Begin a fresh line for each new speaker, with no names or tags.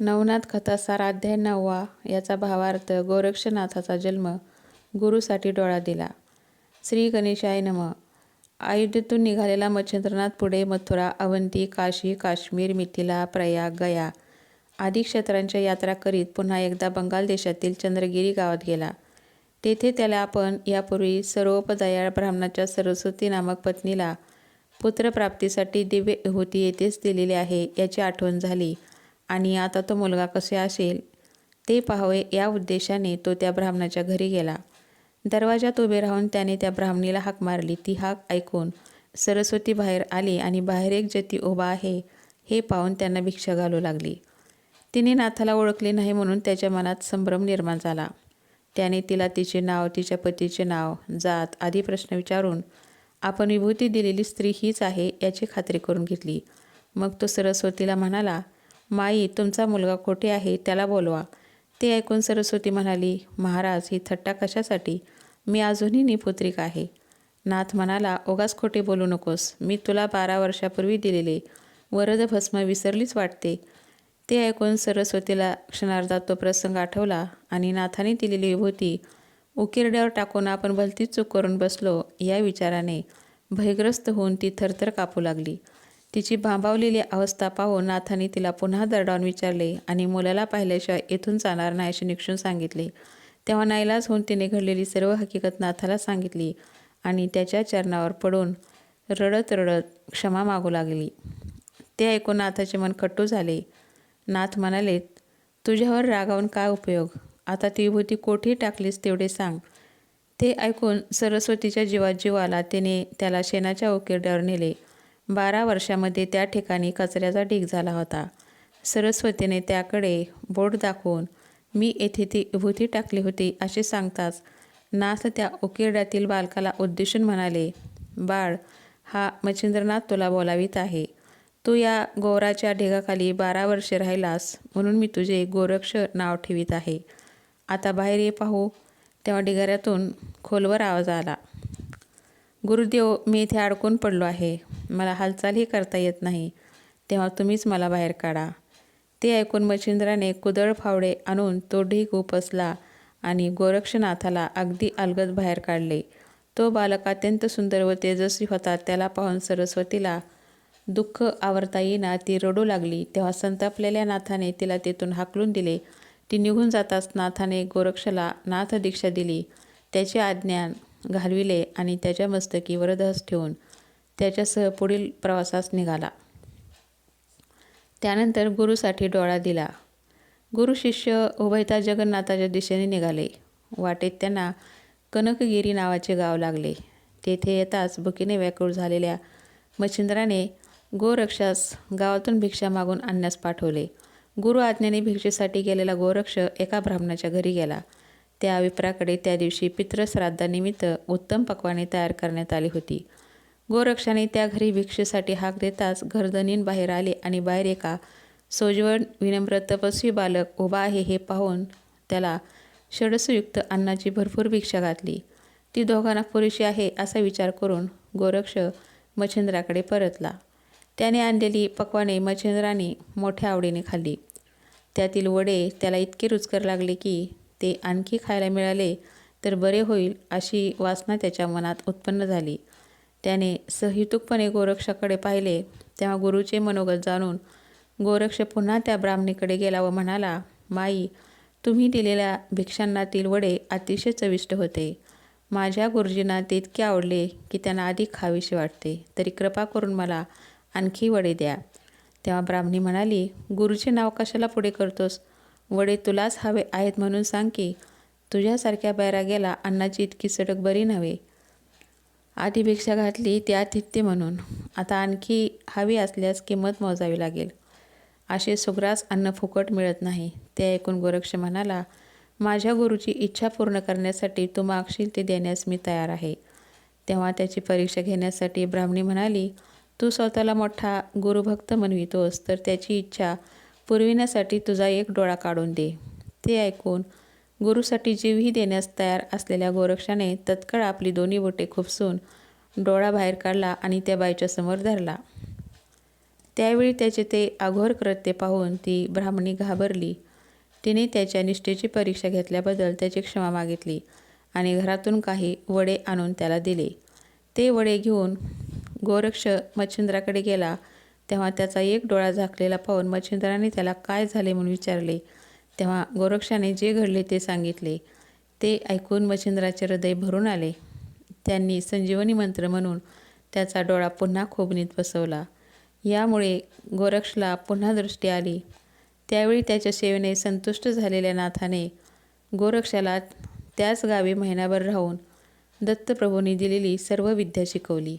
नवनाथ कथासार अध्याय नववा याचा भावार्थ गोरक्षनाथाचा जन्म गुरुसाठी डोळा दिला. श्री गणेशाय नम. अयोध्येतून निघालेला मच्छिंद्रनाथ पुढे मथुरा अवंती काशी काश्मीर मिथिला प्रयाग गया आदी क्षेत्रांच्या यात्रा करीत पुन्हा एकदा बंगाल देशातील चंद्रगिरी गावात गेला. तेथे त्याला आपण यापूर्वी सर्वोपदयाळ ब्राह्मणाच्या सरस्वती नामक पत्नीला पुत्रप्राप्तीसाठी दिव्य होती येथेच दिलेली आहे याची आठवण झाली. आणि आता तो मुलगा कसे असेल ते पाहावे या उद्देशाने तो त्या ब्राह्मणाच्या घरी गेला. दरवाजात उभे राहून त्याने त्या ब्राह्मणीला हाक मारली. ती हाक ऐकून सरस्वती बाहेर आली आणि बाहेर एक जती उभा आहे हे पाहून त्यांना भिक्षा घालू लागली. तिने नाथाला ओळखले नाही म्हणून त्याच्या मनात संभ्रम निर्माण झाला. त्याने तिला तिचे नाव तिच्या पतीचे नाव जात आदी प्रश्न विचारून आपण विभूती दिलेली स्त्री हीच आहे याची खात्री करून घेतली. मग तो सरस्वतीला म्हणाला माई तुमचा मुलगा कोठे आहे त्याला बोलवा. ते ऐकून सरस्वती म्हणाली महाराज ही थट्टा कशासाठी? मी अजूनही निपुत्रिक आहे. नाथ म्हणाला ओगास खोटे बोलू नकोस. मी तुला बारा वर्षापूर्वी दिलेले. वरद भस्म विसरलीच वाटते. ते ऐकून सरस्वतीला क्षणार्धात तो प्रसंग आठवला आणि नाथाने दिलेली विभूती उकिरड्यावर टाकून आपण भलतीच चूक करून बसलो या विचाराने. भयग्रस्त होऊन ती थरथर कापू लागली. तिची भांबावलेली अवस्था पाहून नाथाने तिला पुन्हा दरडावून विचारले आणि मुलाला पाहिल्याशिवाय येथून जाणार नाही असे निक्षून सांगितले. तेव्हा नाईलाज होऊन तिने घडलेली सर्व हकीकत नाथाला सांगितली आणि त्याच्या चरणावर पडून रडत रडत क्षमा मागू लागली. ते ऐकून नाथाचे मन कट्टू झाले. नाथ म्हणाले तुझ्यावर रागावून काय उपयोग? आता ती विभूती कोठी टाकलीस तेवढे सांग. ते ऐकून सरस्वतीच्या जीवात जीव आला तिने त्याला शेणाच्या उकिरड्यावर नेले. बारा वर्षामध्ये त्या ठिकाणी कचऱ्याचा ढीग झाला होता. सरस्वतीने त्याकडे बोट दाखवून मी येथे ती विभूती टाकली होती असे सांगताच नाथ त्या उकिरड्यातील बालकाला उद्देशून म्हणाले बाळ हा मच्छिंद्रनाथ तुला बोलावीत आहे. तू या गोराच्या ढिगाखाली बारा वर्षे राहिलास म्हणून मी तुझे गोरक्ष नाव ठेवीत आहे. आता बाहेर ये पाहू. तेव्हा ढिगाऱ्यातून खोलवर आवाज आला. गुरुदेव मी इथे अडकून पडलो आहे. मला हालचालही करता येत नाही. तेव्हा तुम्हीच मला बाहेर काढा. ते ऐकून मच्छिंद्राने कुदळ फावडे आणून तो ढीक उपसला आणि गोरक्षनाथाला अगदी अलगद बाहेर काढले. तो बालक अत्यंत सुंदर व तेजस्वी होता. त्याला पाहून सरस्वतीला दुःख आवरता येईना ती रडू लागली. तेव्हा संतापलेल्या नाथाने तिला तेथून हाकलून दिले. ती निघून जाताच नाथाने गोरक्षला नाथ दीक्षा दिली. त्याचे आज्ञान घालविले आणि त्याच्या मस्तकी वरदहस ठेवून त्याच्यासह पुढील प्रवासास निघाला. त्यानंतर गुरुसाठी डोळा दिला. गुरु शिष्य उभयता जगन्नाथाच्या दिशेने निघाले. वाटेत त्यांना कनकगिरी नावाचे गाव लागले. तेथे येताच भुकीने व्याकुळ झालेल्या मच्छिंद्राने गोरक्षास गावातून भिक्षा मागून आणण्यास पाठवले. गुरु आज्ञेने भिक्षेसाठी गेलेला गोरक्ष एका ब्राह्मणाच्या घरी गेला. त्या विप्राकडे त्या दिवशी पितृश्राद्धानिमित्त उत्तम पक्वाने तयार करण्यात आली होती. गोरक्षाने त्या घरी भिक्षेसाठी हाक देताच घरधनीन बाहेर आले आणि बाहेर एका सोजवण विनम्र तपस्वी बालक उभा आहे हे पाहून त्याला षडसयुक्त अन्नाची भरपूर भिक्षा घातली. ती दोघांना पुरेशी आहे असा विचार करून गोरक्ष मच्छिंद्राकडे परतला. त्याने आणलेली पक्वाने मच्छिंद्राने मोठ्या आवडीने खाल्ली. त्यातील वडे त्याला इतके रुचकर लागले की ते आणखी खायला मिळाले तर बरे होईल अशी वासना त्याच्या मनात उत्पन्न झाली. त्याने सहितुकपणे गोरक्षाकडे पाहिले तेव्हा गुरुचे मनोगत जाणून गोरक्ष पुन्हा त्या ब्राह्मणीकडे गेला व म्हणाला माई तुम्ही दिलेल्या भिक्षांनातील वडे अतिशय चविष्ट होते. माझ्या गुरुजींना ते इतके आवडले की त्यांना अधिक खावीशी वाटते. तरी कृपा करून मला आणखी वडे द्या. तेव्हा ब्राह्मणी म्हणाली गुरुचे नाव कशाला पुढे करतोस? वडे तुलाच हवे आहेत म्हणून सांग की तुझ्यासारख्या बैराग्याला अन्नाची इतकी सडक बरी नव्हे. आधी भिक्षा घातली ती तिथे म्हणून. आता आणखी हवी असल्यास किंमत मोजावी लागेल. असे सुग्रास अन्न फुकट मिळत नाही. ते ऐकून गोरक्ष म्हणाला माझ्या गुरुची इच्छा पूर्ण करण्यासाठी तू मागशील ते देण्यास मी तयार आहे. तेव्हा त्याची परीक्षा घेण्यासाठी ब्राह्मणी म्हणाली तू स्वतःला मोठा गुरुभक्त म्हणवितोस तर त्याची इच्छा पुरविण्यासाठी तुझा एक डोळा काढून दे. ते ऐकून गुरुसाठी जीवही देण्यास तयार असलेल्या गोरक्षाने तत्काळ आपली दोन्ही बोटे खुपसून डोळा बाहेर काढला आणि त्या बाईच्या समोर धरला. त्यावेळी त्याचे ते अघोर कृत्य पाहून ती ब्राह्मणी घाबरली. तिने त्याच्या निष्ठेची परीक्षा घेतल्याबद्दल त्याची क्षमा मागितली आणि घरातून काही वडे आणून त्याला दिले. ते वडे घेऊन गोरक्ष मच्छिंद्राकडे गेला तेव्हा त्याचा एक डोळा झाकलेला पाहून मच्छिंद्राने त्याला काय झाले म्हणून विचारले. तेव्हा गोरक्षाने जे घडले ते सांगितले. ते ऐकून मच्छिंद्राचे हृदय भरून आले. त्यांनी संजीवनी मंत्र म्हणून त्याचा डोळा पुन्हा खोबणीत बसवला. यामुळे गोरक्षला पुन्हा दृष्टी आली. त्यावेळी त्याच्या सेवेने संतुष्ट झालेल्या नाथाने गोरक्षाला त्याच गावी महिनाभर राहून दत्तप्रभूंनी दिलेली सर्व विद्या शिकवली.